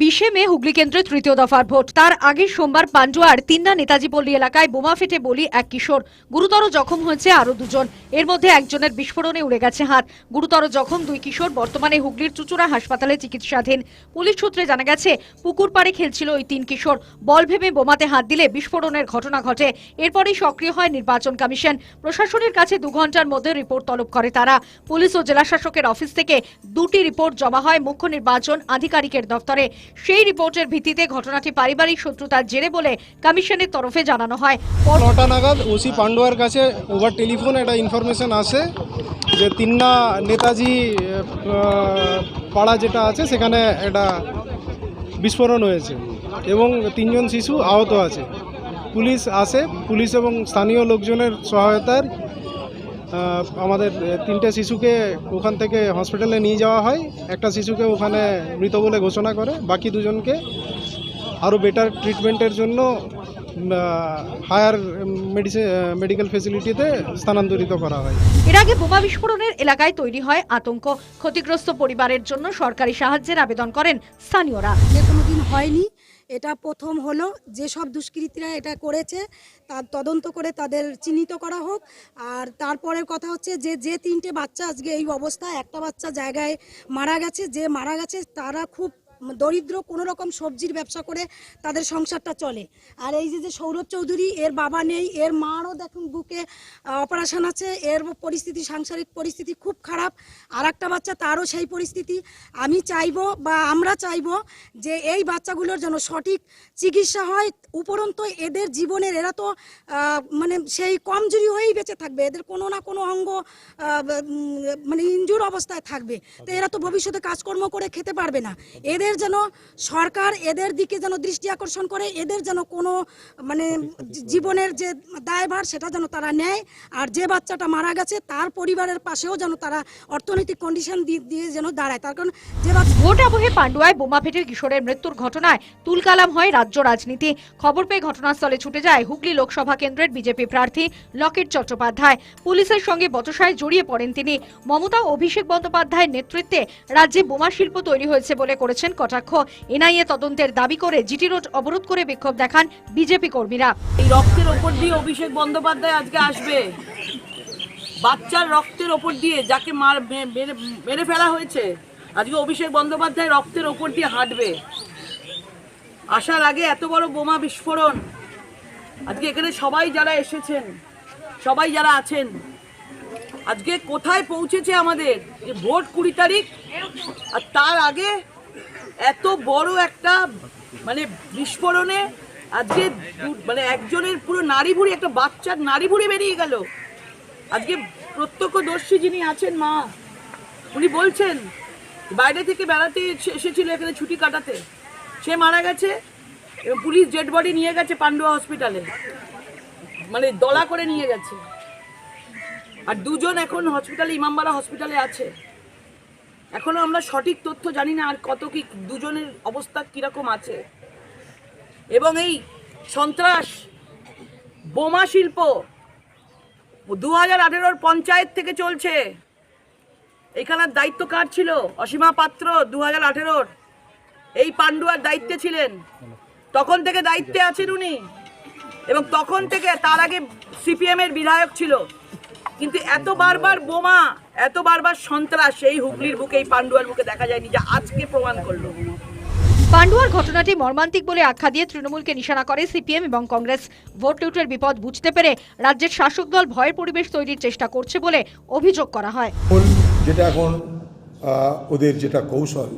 বিশে মে হুগলি কেন্দ্রে তৃতীয় দফার ভোট। তার আগে সোমবার পান্ডুয়ার তিন্না নেতাজি পল্লী এলাকায় বোমা ফেটে বলি এক কিশোর। গুরুতর জখম হয়েছে আরও দুজন। এর মধ্যে একজনের বিস্ফোরণে উড়ে গেছে হাত। গুরুতর জখম দুই কিশোর, বর্তমানে হুগলির চুচুড়া হাসপাতালে চিকিৎসাধীন। পুলিশ সূত্রে জানা গেছে, পুকুর পাড়ে খেলছিল ওই তিন কিশোর। বল ভেবে বোমাতে হাত দিলে বিস্ফোরণের ঘটনা ঘটে। এরপরই সক্রিয় হয় নির্বাচন কমিশন। প্রশাসনের কাছে দু ঘণ্টার মধ্যে রিপোর্ট তলব করে তারা। পুলিশ ও জেলাশাসকের অফিস থেকে দুটি রিপোর্ট জমা হয় মুখ্য নির্বাচন আধিকারিকের দপ্তরে। সেই রিপোর্টের ভিত্তিতে ঘটনাটি পারিবারিক শত্রুতার জেরে বলে কমিশনের তরফে জানানো হয়। ওসি কাছে টেলিফোন আসে যে তিন্না নেতাজি পাড়া যেটা আছে, সেখানে একটা বিস্ফোরণ হয়েছে এবং তিনজন শিশু আহত আছে। পুলিশ আসে, পুলিশ এবং স্থানীয় লোকজনের সহায়তার আমাদের তিনটে শিশুকে ওখান থেকে হসপিটালে নিয়ে যাওয়া হয়। একটা শিশুকে ওখানে মৃত বলে ঘোষণা করে, বাকি দুজনকে আরও বেটার ট্রিটমেন্টের জন্য হায়ার মেডিসিন মেডিকেল ফেসিলিটিতে স্থানান্তরিত করা হয়। এর আগে বোমা বিস্ফোরণের এলাকায় তৈরি হয় আতঙ্ক। ক্ষতিগ্রস্ত পরিবারের জন্য সরকারি সাহায্যের আবেদন করেন স্থানীয়রা। আগে কোনো দিন হয়নি। এটা প্রথম হলো। যেসব দুষ্কৃতীরা এটা করেছে তার তদন্ত করে তাদের চিহ্নিত করা হোক। আর তারপরের কথা হচ্ছে যে যে তিনটে বাচ্চা আজকে এই অবস্থায় একটা বাচ্চা জায়গায় মারা গেছে। যে মারা গেছে তারা খুব দরিদ্র কোনো রকম সবজির ব্যবসা করে তাদের সংসারটা চলে। আর এই যে যে সৌরভ চৌধুরী এর বাবা নেই এর মারও দেখুন বুকে অপারেশন আছে এর পরিস্থিতি সাংসারিক পরিস্থিতি খুব খারাপ আর একটা বাচ্চা তারও সেই পরিস্থিতি। আমি চাইব বা আমরা চাইব যে এই বাচ্চাগুলোর যেন সঠিক চিকিৎসা হয় উপরন্তু এদের জীবনের এরা তো মানে সেই কমজোরি হয়েই বেঁচে থাকবে এদের কোনো না কোনো অঙ্গ মানে ইঞ্জুর অবস্থায় থাকবে। তো এরা তো ভবিষ্যতে কাজকর্ম করে খেতে পারবে না। এদের যেন সরকার এদের দিকে যেন দৃষ্টি আকর্ষণ করে এদের যেন কোনো মানে জীবনের যে দায়ভার সেটা যেন তারা নেয়। আর যে বাচ্চাটা মারা গেছে তার পরিবারের পাশেও যেন তারা অর্থনৈতিক কন্ডিশন দিয়ে যেন দাঁড়ায়। তার কারণ যে বাচ্চা ভোট আবহে পান্ডুয়ায় বোমা ফেটে কিশোরের মৃত্যুর ঘটনায় তুলকালাম হয় রাজ্য রাজনীতি। খবর পেয়ে ঘটনাস্থলে ছুটে যায় হুগলি লোকসভা কেন্দ্রের বিজেপি প্রার্থী লকেট চট্টোপাধ্যায়। পুলিশের সঙ্গে বচসায় জড়িয়ে পড়েন তিনি। মমতা অভিষেক বন্দ্যোপাধ্যায়ের নেতৃত্বে রাজ্যে বোমা শিল্প তৈরি হয়েছে বলে করেছেন কটাক্ষ। এনআইএ তদন্তের দাবি করে জিটি রোড অবরোধ করে বিক্ষোভ দেখান বিজেপি কর্মীরা। এই রক্তের ওপর দিয়ে অভিষেক বন্দ্যোপাধ্যায় আজকে আসবে। বাচ্চার রক্তের ওপর দিয়ে যাকে মার মেরে ফেলা হয়েছে, আজকে অভিষেক বন্দ্যোপাধ্যায় রক্তের ওপর দিয়ে হাঁটবে। আসার আগে এত বড় বোমা বিস্ফোরণ। আজকে এখানে সবাই যারা এসেছেন, সবাই যারা আছেন, আজকে কোথায় পৌঁছেছে আমাদের? যে ভোট কুড়ি তারিখ, আর তার আগে এত বড় একটা মানে বিস্ফোরণে আজকে মানে একজনের পুরো নারী ভুড়ি, একটা বাচ্চার নারী ভুড়ি বেরিয়ে গেল। আজকে প্রত্যক্ষদর্শী যিনি আছেন মা, উনি বলছেন, বাইরে থেকে বেড়াতে এসে- এসেছিল এখানে ছুটি কাটাতে। সে মারা গেছে, এবং পুলিশ ডেড বডি নিয়ে গেছে পান্ডুয়া হসপিটালে। মানে দলা করে নিয়ে গেছে। আর দুজন এখন হসপিটালে ইমামবাড়া হসপিটালে আছে। এখনও আমরা সঠিক তথ্য জানি না আর কত কি দুজনের অবস্থা কীরকম আছে। এবং এই সন্ত্রাস, বোমা শিল্প দু হাজার আঠেরোর পঞ্চায়েত থেকে চলছে। এখানের দায়িত্ব কার ছিল? অসীমা পাত্র দু হাজার আঠেরোর। এই পান্ডুয়ার দায়িত্বে ছিলেন। তখন থেকে দায়িত্বে আছেন উনি। এবং তখন থেকে তার আগে সিপিএম এর বিধায়ক ছিল। কিন্তু এত বারবার বোমা এত বারবার সন্ত্রাস এই হুগলির বুকে এই পান্ডুয়ার বুকে দেখা যায়নি যা আজকে প্রমাণ করল। পান্ডুয়ার ঘটনাটি মর্মান্তিক বলে আখ্যা দিয়ে তৃণমূলকে নিশানা করে সিপিএম এবং কংগ্রেস। ভোট লুটের বিপদ বুঝতে পেরে রাজ্যের শাসক দল ভয়ের পরিবেশ তৈরির চেষ্টা করছে বলে অভিযোগ করা হয়। যেটা এখন আহ, ওদের যেটা কৌশল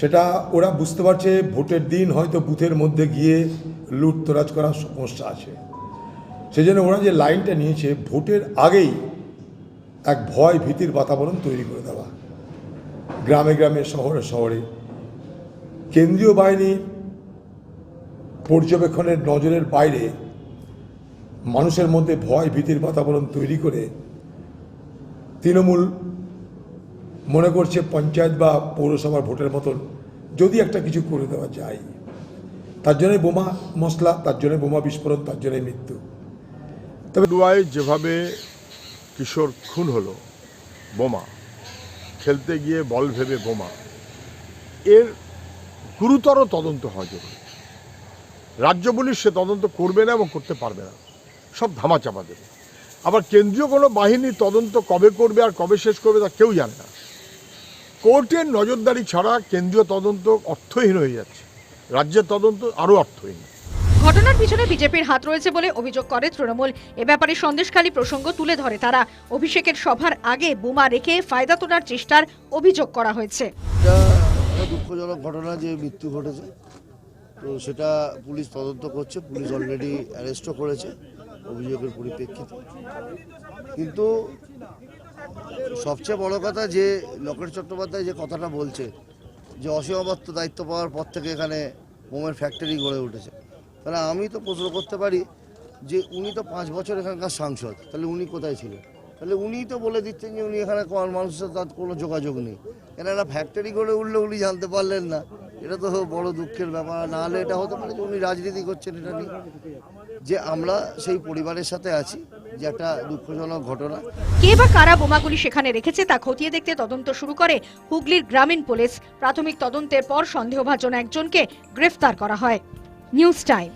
সেটা ওরা বুঝতে পারছে ভোটের দিন হয়তো বুথের মধ্যে গিয়ে লুটতরাজ করার সমস্যা আছে। সেই জন্য ওরা যে লাইনটা নিয়েছে, ভোটের আগেই এক ভয় ভীতির বাতাবরণ তৈরি করে দেওয়া। গ্রামে গ্রামে, শহরে শহরে। কেন্দ্রীয় বাহিনীর পর্যবেক্ষণের নজরের বাইরে মানুষের মধ্যে ভয় ভীতির বাতাবরণ তৈরি করে তৃণমূল মনে করছে পঞ্চায়েত বা পৌরসভার ভোটের মতন যদি একটা কিছু করে দেওয়া যায়, তার জন্য বোমা মশলা, তার জন্য বোমা বিস্ফোরণ, তার জন্য মৃত্যু। পান্ডুয়ায় যেভাবে কিশোর খুন হলো, বোমা, খেলতে গিয়ে বল ভেবে বোমা, এর গুরুতর তদন্ত হওয়া জরুরি। রাজ্য পুলিশ সে তদন্ত করবে না এবং করতে পারবে না। সব ধামাচাপা দেবে। আবার কেন্দ্রীয় কোনো বাহিনী তদন্ত কবে করবে আর কবে শেষ করবে তা কেউ জানে না। কোর্টের নজরদারি ছাড়া কেন্দ্রীয় তদন্ত অর্থহীন হয়ে যাচ্ছে। রাজ্যের তদন্ত আরও অর্থহীন। ঘটনার পিছনে বিজেপির হাত রয়েছে বলে অভিযোগ করে তৃণমূল। এ ব্যাপারে সন্দেশখালী প্রসঙ্গ তুলে ধরে তারা। অভিষেকের সভার আগে বোমা রেখে ফায়দা তোলার চেষ্টার অভিযোগ করা হয়েছে। দুঃখজনক ঘটনা যে মৃত্যু ঘটেছে। তো সেটা পুলিশ তদন্ত করছে। পুলিশ অলরেডি অ্যারেস্টও করেছে অভিযোগের পরিপ্রেক্ষিতে। কিন্তু সবচেয়ে বড় কথা যে লকেট চট্টোপাধ্যায় যে কথাটা বলছে, যে অসীমাবদ্ধ দায়িত্ব পাওয়ার পর থেকে এখানে মোমের ফ্যাক্টরি গড়ে উঠেছে। তাহলে আমি তো প্রশ্ন করতে পারি যে উনি তো পাঁচ বছর এখানকার সাংসদ, তাহলে উনি কোথায় ছিলেন? তাহলে উনি তো বলে দিচ্ছেন যে উনি এখানে মানুষের সাথে তার কোনো যোগাযোগ নেই। কেন একটা ফ্যাক্টরি গড়ে উঠলে উনি জানতে পারলেন না? এটা তো বড় দুঃখের ব্যাপার। না হলে এটা হতে পারে যে উনি রাজনীতি করছেন এটা নিয়ে। যে আমরা সেই পরিবারের সাথে আছি, যে একটা দুঃখজনক ঘটনা। কে বা কারা বোমাগুলি সেখানে রেখেছে তা খতিয়ে দেখতে তদন্ত শুরু করে হুগলির গ্রামীণ পুলিশ। প্রাথমিক তদন্তের পর সন্দেহভাজন একজনকে গ্রেফতার করা হয়। News time